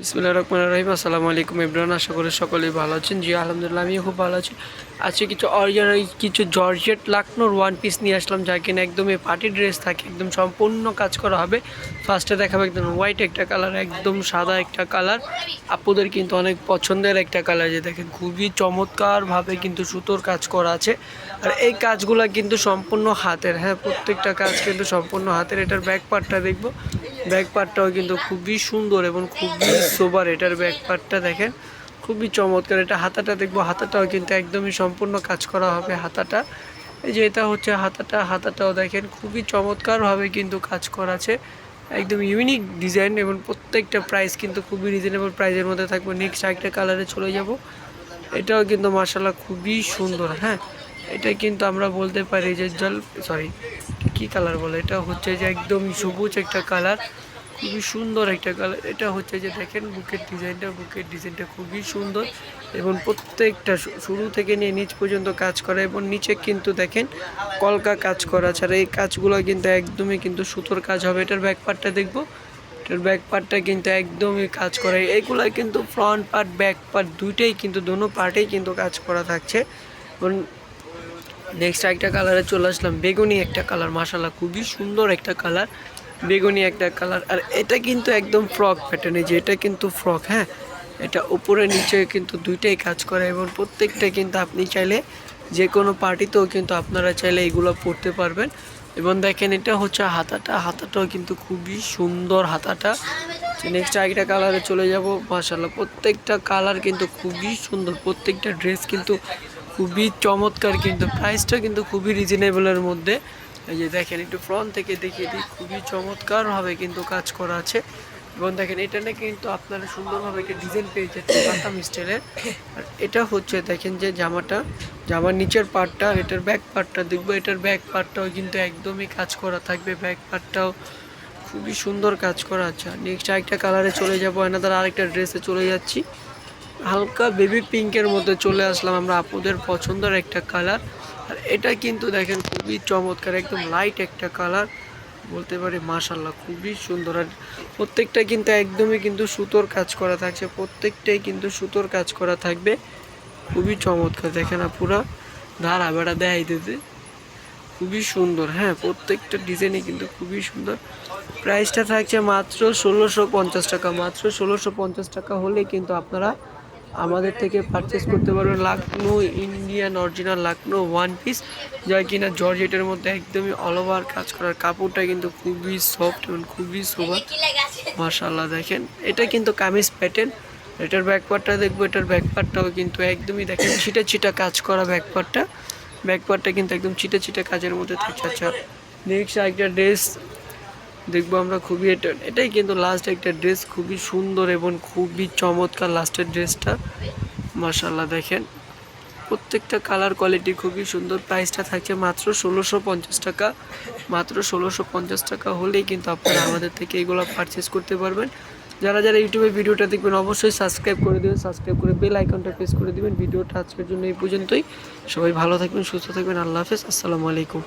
বিসমুল্লাহ রহমান রহিম। আসসালামু আলাইকুম ইব্রান আশা করি সকলেই ভালো আছেন। জি, আলহামদুলিল্লাহ, আমিও খুব ভালো আছি। আজকে কিছু অরিজিনাল, কিছু জর্জেট লাকনোর ওয়ান পিস নিয়ে আসলাম, যা কিনা একদমই পার্টি ড্রেস থাকে, একদম সম্পূর্ণ কাজ করা হবে। ফার্স্টে দেখাবো একদম হোয়াইট একটা কালার একদম সাদা একটা কালার আপুদের কিন্তু অনেক পছন্দের একটা কালার যে দেখেন, খুবই চমৎকারভাবে কিন্তু সুতোর কাজ করা আছে। আর এই কাজগুলো কিন্তু সম্পূর্ণ হাতের হ্যাঁ প্রত্যেকটা কাজ কিন্তু সম্পূর্ণ হাতের। এটার ব্যাক পার্টটা দেখব। ব্যাক পার্টটাও কিন্তু খুবই সুন্দর এবং খুবই সোবার এটার ব্যাক পার্টটা দেখেন, খুবই চমৎকার। এটা হাতাটা দেখব, হাতাটাও কিন্তু একদমই সম্পূর্ণ কাজ করা হবে হাতাটা। এই যে এটা হচ্ছে হাতাটা, হাতাটাও দেখেন, খুবই চমৎকারভাবে কিন্তু কাজ করা আছে একদম ইউনিক ডিজাইন এবং প্রত্যেকটা প্রাইস কিন্তু খুবই রিজনেবল প্রাইসের মধ্যে থাকবে। নেক্সট আরেকটা কালারে চলে যাব। এটাও কিন্তু মার্শাল্লাহ খুবই সুন্দর হ্যাঁ? এটা কিন্তু আমরা বলতে পারি যে জল সরি কি কালার বলে? এটা হচ্ছে যে একদম সবুজ একটা কালার। খুবই সুন্দর একটা কালার এটা হচ্ছে যে দেখেন, বুকের ডিজাইনটা বুকের ডিজাইনটা খুবই সুন্দর এবং প্রত্যেকটা শুরু থেকে নিয়ে নিচ পর্যন্ত কাজ করা এবং নিচে কিন্তু দেখেন কলকা কাজ করা। ছাড়া এই কাজগুলো কিন্তু একদমই কিন্তু সুতোর কাজ হবে। এটার ব্যাক পার্টটা দেখব। এটার ব্যাক পার্টটা কিন্তু একদমই কাজ করে। এইগুলো কিন্তু ফ্রন্ট পার্ট ব্যাক পার্ট দুইটাই কিন্তু, দোনো পার্টেই কিন্তু কাজ করা থাকছে। এবং নেক্সট একটা কালারে চলে আসলাম। বেগুনি একটা কালার মাসাল্লাহ খুবই সুন্দর একটা কালার বেগুনি একটা কালার আর এটা কিন্তু একদম ফ্রক প্যাটার্নে যে, এটা কিন্তু ফ্রক হ্যাঁ? এটা উপরে নিচে কিন্তু দুইটাই কাজ করে এবং প্রত্যেকটা কিন্তু আপনি চাইলে যে কোনো পার্টিতেও কিন্তু আপনারা চাইলে এগুলো পরতে পারবেন। এবং দেখেন এটা হচ্ছে হাতাটা। হাতাটাও কিন্তু খুবই সুন্দর হাতাটা। নেক্সট আরেকটা কালারে চলে যাব। মাসাল্লাহ প্রত্যেকটা কালার কিন্তু খুবই সুন্দর। প্রত্যেকটা ড্রেস কিন্তু খুবই চমৎকার কিন্তু। প্রাইসটা কিন্তু খুবই রিজনেবলের মধ্যে। এই যে দেখেন, একটু ফ্রন্ট থেকে দেখিয়ে দিই, খুবই চমৎকারভাবে কিন্তু কাজ করা আছে। এবং দেখেন, এটা না কিন্তু আপনারা সুন্দরভাবে একটা ডিজাইন পেয়ে যাচ্ছেন বাতাম স্টাইলের আর এটা হচ্ছে, দেখেন যে জামাটা, জামার নিচের পার্টটা এটার ব্যাক পার্টটা দেখব এটার ব্যাক পার্টটাও কিন্তু একদমই কাজ করা থাকবে ব্যাক পার্টটাও খুবই সুন্দর কাজ করা আছে। নেক্সট আরেকটা কালারে চলে যাব এনাদার আরেকটা ড্রেসে চলে যাচ্ছি। হালকা বেবি পিঙ্কের মধ্যে চলে আসলাম আমরা আপুদের পছন্দের একটা কালার আর এটা কিন্তু দেখেন খুবই চমৎকার, একদম লাইট একটা কালার বলতে পারি মাশাল্লাহ খুবই সুন্দর। আর প্রত্যেকটা কিন্তু একদমই কিন্তু সুতোর কাজ করা থাকছে, প্রত্যেকটাই কিন্তু সুতোর কাজ করা থাকবে। খুবই চমৎকার, দেখেন পুরা ধারা বেড়া দেয় দিতে খুবই সুন্দর হ্যাঁ প্রত্যেকটা ডিজাইনই কিন্তু খুবই সুন্দর। প্রাইসটা থাকছে মাত্র ষোলোশো পঞ্চাশ টাকা, মাত্র ষোলোশো পঞ্চাশ টাকা হলে কিন্তু আপনারা আমাদের থেকে পারচেস করতে পারবেন Lucknow Indian original Lucknow one piece যা কিনা জর্জেটের মধ্যে একদমই অল ওভার কাজ করার কাপড়টা কিন্তু খুবই সফট এবং খুবই সোবার মাশাল্লাহ দেখেন। এটা কিন্তু কামিজ প্যাটার্ন এটার ব্যাকপার্টটা দেখব এটার ব্যাকপার্টটাও কিন্তু একদমই দেখেন ছিটা ছিটা কাজ করা ব্যাকপার্টটা ব্যাকপার্টটা কিন্তু একদম ছিটা ছিটা কাজের মধ্যে থাকছে আচ্ছা নেক্সট একটা ড্রেস দেখব আমরা খুবই এটা, এটাই কিন্তু লাস্ট একটা ড্রেস খুবই সুন্দর এবং খুবই চমৎকার লাস্টের ড্রেসটা মাশাল্লাহ দেখেন, প্রত্যেকটা কালার কোয়ালিটি খুবই সুন্দর প্রাইসটা থাকছে মাত্র ষোলোশো পঞ্চাশ টাকা। মাত্র ষোলোশো পঞ্চাশ টাকা হলেই কিন্তু আপনারা আমাদের থেকে এগুলো পারচেস করতে পারবেন। যারা যারা ইউটিউবে ভিডিওটা দেখবেন, অবশ্যই সাবস্ক্রাইব করে দেবেন সাবস্ক্রাইব করে বেল আইকনটা প্রেস করে দেবেন। ভিডিওটা আজকের জন্য এই পর্যন্তই। সবাই ভালো থাকবেন, সুস্থ থাকবেন। আল্লাহ হাফেজ, আসসালামু আলাইকুম।